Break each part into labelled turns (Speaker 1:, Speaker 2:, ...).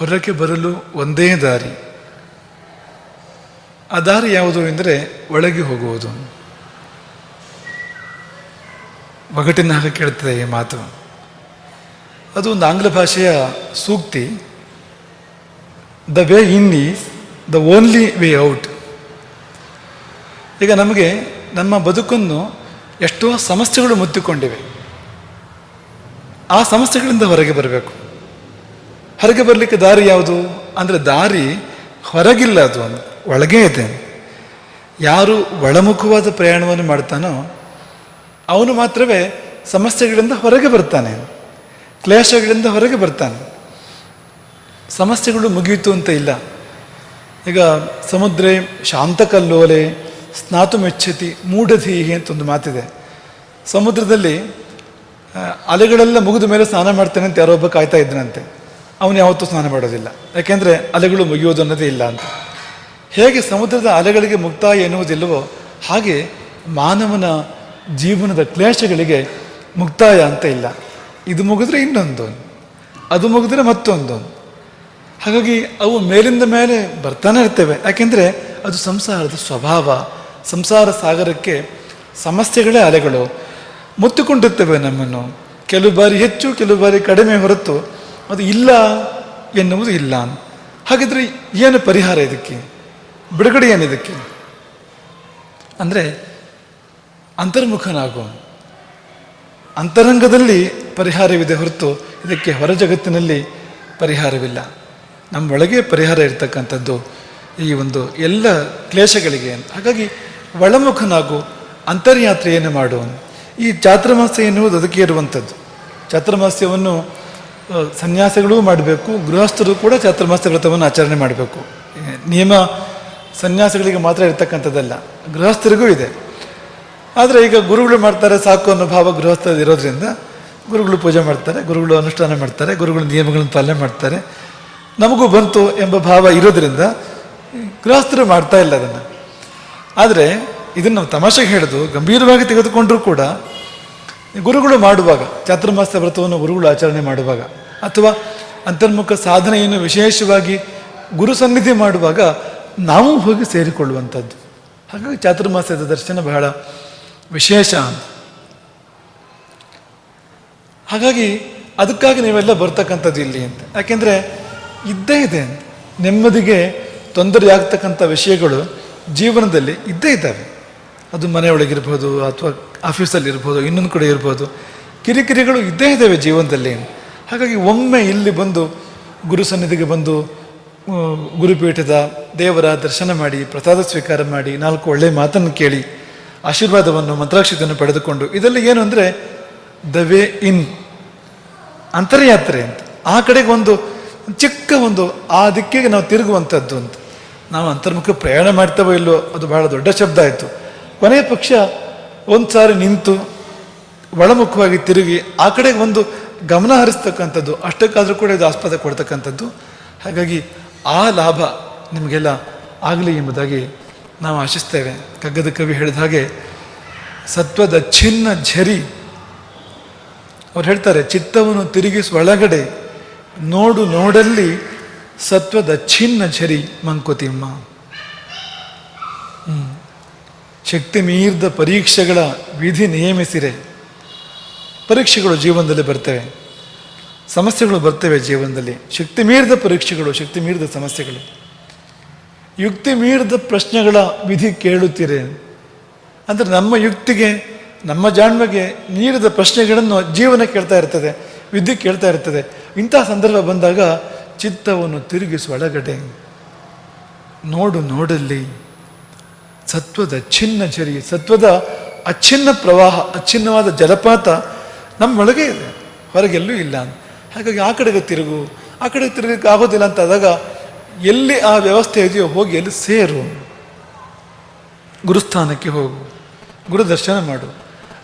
Speaker 1: ಹೊರಗೆ ಬರಲು ಒಂದೇ ದಾರಿ. ಆ ದಾರಿ ಯಾವುದು ಎಂದರೆ ಒಳಗೆ ಹೋಗುವುದು. ಒಗಟಿನ ಹಾಗೆ ಕೇಳ್ತದೆ ಈ ಮಾತು. ಅದು ಒಂದು ಆಂಗ್ಲ ಭಾಷೆಯ ಸೂಕ್ತಿ. The way in is the only way out ಈಗ ನಮಗೆ ನಮ್ಮ ಬದುಕನ್ನು ಎಷ್ಟೋ ಸಮಸ್ಯೆಗಳು ಮುತ್ತಿಕೊಂಡಿವೆ. ಆ ಸಮಸ್ಯೆಗಳಿಂದ ಹೊರಗೆ ಬರಬೇಕು. ಹೊರಗೆ ಬರಲಿಕ್ಕೆ ದಾರಿ ಯಾವುದು? ಅಂದರೆ ದಾರಿ ಹೊರಗಿಲ್ಲ ಅದು. ಒಳಗೇ ಇದೆ. ಯಾರು ಒಳಮುಖವಾದ ಪ್ರಯಾಣವನ್ನು ಮಾಡ್ತಾನೋ, ಅವನು ಮಾತ್ರವೇ ಸಮಸ್ಯೆಗಳಿಂದ ಹೊರಗೆ ಬರ್ತಾನೆ. ಕ್ಲೇಶಗಳಿಂದ ಹೊರಗೆ ಬರ್ತಾನೆ. ಸಮಸ್ಯೆಗಳು ಮುಗಿಯಿತು ಅಂತ ಇಲ್ಲ. ಈಗ ಸಮುದ್ರೆ ಶಾಂತಕಲ್ಲೋಲೆ ಸ್ನಾತು ಮೆಚ್ಚತಿ ಮೂಢಧೀಹಿ ಅಂತ ಒಂದು ಮಾತಿದೆ. ಸಮುದ್ರದಲ್ಲಿ ಅಲೆಗಳೆಲ್ಲ ಮುಗಿದ ಮೇಲೆ ಸ್ನಾನ ಮಾಡ್ತಾನೆ ಅಂತ ಯಾರೊಬ್ಬ ಕಾಯ್ತಾ ಇದ್ದನಂತೆ. ಅವನು ಯಾವತ್ತೂ ಸ್ನಾನ ಮಾಡೋದಿಲ್ಲ. ಯಾಕೆಂದರೆ ಅಲೆಗಳು ಮುಗಿಯೋದು ಅನ್ನೋದೇ ಇಲ್ಲ ಅಂತ. ಹೇಗೆ ಸಮುದ್ರದ ಅಲೆಗಳಿಗೆ ಮುಕ್ತಾಯ ಎನ್ನುವುದಿಲ್ಲವೋ ಹಾಗೆ ಮಾನವನ ಜೀವನದ ಕ್ಲೇಶಗಳಿಗೆ ಮುಕ್ತಾಯ ಅಂತ ಇಲ್ಲ. ಇದು ಮುಗಿದ್ರೆ ಇನ್ನೊಂದು. ಅದು ಮುಗಿದ್ರೆ ಮತ್ತೊಂದು. ಹಾಗಾಗಿ ಅವು ಮೇಲಿಂದ ಮೇಲೆ ಬರ್ತಾನೆ ಇರ್ತವೆ. ಯಾಕೆಂದರೆ ಅದು ಸಂಸಾರದ ಸ್ವಭಾವ. ಸಂಸಾರ ಸಾಗರಕ್ಕೆ ಸಮಸ್ಯೆಗಳೇ ಅಲೆಗಳು. ಮುತ್ತಿಕೊಂಡಿರ್ತವೆ ನಮ್ಮನ್ನು. ಕೆಲವು ಬಾರಿ ಹೆಚ್ಚು, ಕೆಲವು ಬಾರಿ ಕಡಿಮೆ ಹೊರತು ಅದು ಇಲ್ಲ ಎನ್ನುವುದು ಇಲ್ಲ ಹಾಗಿದ್ರೆ ಏನು ಪರಿಹಾರ ಇದಕ್ಕೆ? ಬಿಡುಗಡೆ ಏನಿದಕ್ಕೆ ಅಂದರೆ ಅಂತರ್ಮುಖನಾಗು ಅಂತರಂಗದಲ್ಲಿ ಪರಿಹಾರವಿದೆ ಹೊರತು ಇದಕ್ಕೆ ಹೊರ ಜಗತ್ತಿನಲ್ಲಿ ಪರಿಹಾರವಿಲ್ಲ. ನಮ್ಮೊಳಗೆ ಪರಿಹಾರ ಇರತಕ್ಕಂಥದ್ದು ಈ ಒಂದು ಎಲ್ಲ ಕ್ಲೇಶಗಳಿಗೆ. ಹಾಗಾಗಿ ಒಳಮುಖನಾಗು, ಅಂತರ್ಯಾತ್ರೆಯನ್ನು ಮಾಡು. ಈ ಚಾತುರ್ಮಾಸ್ಯ ಎನ್ನುವುದು ಅದಕ್ಕೆ ಇರುವಂಥದ್ದು. ಚಾತುರ್ಮಾಸ್ಯವನ್ನು ಸನ್ಯಾಸಿಗಳೂ ಮಾಡಬೇಕು, ಗೃಹಸ್ಥರು ಕೂಡ ಚಾತುರ್ಮಾಸ್ಯ ವ್ರತವನ್ನು ಆಚರಣೆ ಮಾಡಬೇಕು. ನಿಯಮ ಸನ್ಯಾಸಿಗಳಿಗೆ ಮಾತ್ರ ಇರತಕ್ಕಂಥದ್ದಲ್ಲ, ಗೃಹಸ್ಥರಿಗೂ ಇದೆ. ಆದರೆ ಈಗ ಗುರುಗಳು ಮಾಡ್ತಾರೆ ಸಾಕು ಅನ್ನೋ ಭಾವ ಗೃಹಸ್ಥರು ಇರೋದ್ರಿಂದ, ಗುರುಗಳು ಪೂಜೆ ಮಾಡ್ತಾರೆ, ಗುರುಗಳು ಅನುಷ್ಠಾನ ಮಾಡ್ತಾರೆ, ಗುರುಗಳು ನಿಯಮಗಳನ್ನು ಪಾಲನೆ ಮಾಡ್ತಾರೆ. ನಮಗೂ ಬಂತು ಎಂಬ ಭಾವ ಇರೋದ್ರಿಂದ, ಗೃಹಸ್ಥರು ಮಾಡ್ತಾ ಇಲ್ಲ ಅದನ್ನು. ಆದರೆ ಇದನ್ನು ನಾವು ತಮಾಷೆಗೆ ಹೇಳೋದು, ಗಂಭೀರವಾಗಿ ತೆಗೆದುಕೊಂಡರೂ ಕೂಡ, ಗುರುಗಳು ಮಾಡುವಾಗ ಚಾತುರ್ಮಾಸ್ಯ ವ್ರತವನ್ನು ಗುರುಗಳು ಆಚರಣೆ ಮಾಡುವಾಗ ಅಥವಾ ಅಂತರ್ಮುಖ ಸಾಧನೆಯನ್ನು ವಿಶೇಷವಾಗಿ ಗುರು ಸನ್ನಿಧಿ ಮಾಡುವಾಗ ನಾವು ಹೋಗಿ ಸೇರಿಕೊಳ್ಳುವಂಥದ್ದು. ಹಾಗಾಗಿ ಚಾತುರ್ಮಾಸ್ಯದ ದರ್ಶನ ಬಹಳ ವಿಶೇಷ ಹಾಗಾಗಿ ಅದಕ್ಕಾಗಿ ನೀವೆಲ್ಲ ಬರ್ತಕ್ಕಂಥದ್ದು ಇಲ್ಲಿ ಅಂತ. ಯಾಕೆಂದರೆ ಇದ್ದೇ ಇದೆ ನೆಮ್ಮದಿಗೆ ತೊಂದರೆ ಆಗ್ತಕ್ಕಂಥ ವಿಷಯಗಳು ಜೀವನದಲ್ಲಿ ಇದ್ದೇ ಇದ್ದಾವೆ. ಅದು ಮನೆಯೊಳಗಿರ್ಬೋದು ಅಥವಾ ಆಫೀಸಲ್ಲಿ ಇರ್ಬೋದು ಇನ್ನೊಂದು ಕಡೆ ಇರ್ಬೋದು. ಕಿರಿಕಿರಿಗಳು ಇದ್ದೇ ಇದ್ದಾವೆ ಜೀವನದಲ್ಲಿ ಹಾಗಾಗಿ ಒಮ್ಮೆ ಇಲ್ಲಿ ಬಂದು ಗುರು ಸನ್ನಿಧಿಗೆ ಬಂದು ಗುರುಪೀಠದ ದೇವರ ದರ್ಶನ ಮಾಡಿ, ಪ್ರಸಾದ ಸ್ವೀಕಾರ ಮಾಡಿ, ನಾಲ್ಕು ಒಳ್ಳೆಯ ಮಾತನ್ನು ಕೇಳಿ, ಆಶೀರ್ವಾದವನ್ನು, ಮಂತ್ರಾಕ್ಷತೆಯನ್ನು ಪಡೆದುಕೊಂಡು, ಇದರಲ್ಲಿ ಏನು ಅಂದರೆ ದ ವೇ ಇನ್ ಅಂತರ್ಯಾತ್ರೆ ಅಂತ. ಆ ಕಡೆಗೆ ಒಂದು ಚಿಕ್ಕ ಒಂದು, ಆ ದಿಕ್ಕಿಗೆ ನಾವು ತಿರುಗುವಂಥದ್ದು ಅಂತ. ನಾವು ಅಂತರ್ಮುಖ ಪ್ರಯಾಣ ಮಾಡ್ತೇವೋ ಇಲ್ಲೋ ಅದು ಬಹಳ ದೊಡ್ಡ ಶಬ್ದ ಆಯಿತು. ಕೊನೆಯ ಪಕ್ಷ ಒಂದು ಸಾರಿ ನಿಂತು ಒಳಮುಖವಾಗಿ ತಿರುಗಿ, ಆ ಕಡೆಗೆ ಒಂದು ಗಮನ ಹರಿಸ್ತಕ್ಕಂಥದ್ದು, ಅಷ್ಟಕ್ಕಾದರೂ ಕೂಡ ಇದು ಆಸ್ಪದ ಕೊಡ್ತಕ್ಕಂಥದ್ದು. ಹಾಗಾಗಿ ಆ ಲಾಭ ನಿಮಗೆಲ್ಲ ಆಗಲಿ ಎಂಬುದಾಗಿ ನಾವು ಆಶಿಸ್ತೇವೆ. ಕಗ್ಗದ ಕವಿ ಹೇಳಿದ ಹಾಗೆ, ಸತ್ವದ ಛಿನ್ನ ಝರಿ. ಅವ್ರು ಹೇಳ್ತಾರೆ, ಚಿತ್ತವನ್ನು ತಿರುಗಿಸುವ ಒಳಗಡೆ ನೋಡು ನೋಡಲ್ಲಿ ಸತ್ವದ ಛಿನ್ನ ಝರಿ ಮಂಕುತಿಮ್ಮ. ಶಕ್ತಿ ಮೀರಿದ ಪರೀಕ್ಷೆಗಳ ವಿಧಿ ನಿಯಮಿಸಿರೆ. ಪರೀಕ್ಷೆಗಳು ಜೀವನದಲ್ಲಿ ಬರ್ತವೆ. ಸಮಸ್ಯೆಗಳು ಬರ್ತವೆ ಜೀವನದಲ್ಲಿ. ಶಕ್ತಿ ಮೀರಿದ ಪರೀಕ್ಷೆಗಳು, ಶಕ್ತಿ ಮೀರಿದ ಸಮಸ್ಯೆಗಳು. ಯುಕ್ತಿ ಮೀರಿದ ಪ್ರಶ್ನೆಗಳ ವಿಧಿ ಕೇಳುತ್ತೀರಿ. ಅಂದರೆ ನಮ್ಮ ಯುಕ್ತಿಗೆ, ನಮ್ಮ ಜಾಣ್ಮೆಗೆ ನೀರಿದ ಪ್ರಶ್ನೆಗಳನ್ನು ಜೀವನ ಕೇಳ್ತಾ ಇರ್ತದೆ, ವಿದ್ಯೆ ಕೇಳ್ತಾ ಇರ್ತದೆ. ಇಂತಹ ಸಂದರ್ಭ ಬಂದಾಗ ಚಿತ್ತವನ್ನು ತಿರುಗಿಸುವ ಒಳಗಡೆ ನೋಡು ನೋಡಲ್ಲಿ, ಸತ್ವದ ಚಿನ್ನ ಚರಿ ಸತ್ವದ ಅಚ್ಛಿನ್ನ ಪ್ರವಾಹ ಅಚ್ಛಿನ್ನವಾದ ಜಲಪಾತ ನಮ್ಮೊಳಗೆ ಇದೆ. ಹೊರಗೆಲ್ಲೂ ಇಲ್ಲ ಹಾಗಾಗಿ ಆ ಕಡೆಗೆ ತಿರುಗು, ಆ ಕಡೆ ತಿರುಗಕ್ಕೆ ಆಗೋದಿಲ್ಲ ಅಂತ ಆದಾಗ ಎಲ್ಲಿ ಆ ವ್ಯವಸ್ಥೆ ಇದೆಯೋ ಹೋಗಿ ಎಲ್ಲಿ ಸೇರು. ಗುರುಸ್ಥಾನಕ್ಕೆ ಹೋಗು, ಗುರು ದರ್ಶನ ಮಾಡು.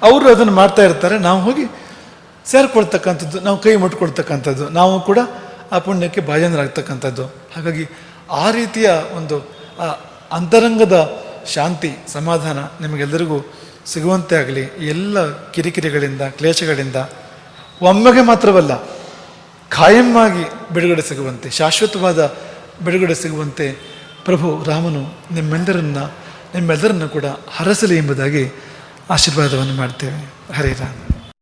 Speaker 1: ಅವರು ಅದನ್ನು ಮಾಡ್ತಾ ಇರ್ತಾರೆ. ನಾವು ಹೋಗಿ ಸೇರ್ಕೊಳ್ತಕ್ಕಂಥದ್ದು, ನಾವು ಕೈ ಮುಟ್ಕೊಳ್ತಕ್ಕಂಥದ್ದು, ನಾವು ಕೂಡ ಆ ಪುಣ್ಯಕ್ಕೆ ಭಾಜನರಾಗ್ತಕ್ಕಂಥದ್ದು. ಹಾಗಾಗಿ ಆ ರೀತಿಯ ಒಂದು, ಆ ಅಂತರಂಗದ ಶಾಂತಿ, ಸಮಾಧಾನ ನಿಮಗೆಲ್ಲರಿಗೂ ಸಿಗುವಂತೆ ಆಗಲಿ. ಎಲ್ಲ ಕಿರಿಕಿರಿಗಳಿಂದ, ಕ್ಲೇಶಗಳಿಂದ ಒಮ್ಮೆಗೆ ಮಾತ್ರವಲ್ಲ, ಖಾಯಂವಾಗಿ ಬಿಡುಗಡೆ ಸಿಗುವಂತೆ, ಶಾಶ್ವತವಾದ ಬಿಡುಗಡೆ ಸಿಗುವಂತೆ ಪ್ರಭು ರಾಮನು ನಿಮ್ಮೆಲ್ಲರನ್ನ, ನಿಮ್ಮೆಲ್ಲರನ್ನು ಕೂಡ ಹರಸಲಿ ಎಂಬುದಾಗಿ ಆಶೀರ್ವಾದವನ್ನು ಮಾಡ್ತೇವೆ. ಹರೇ ರಾಮ್.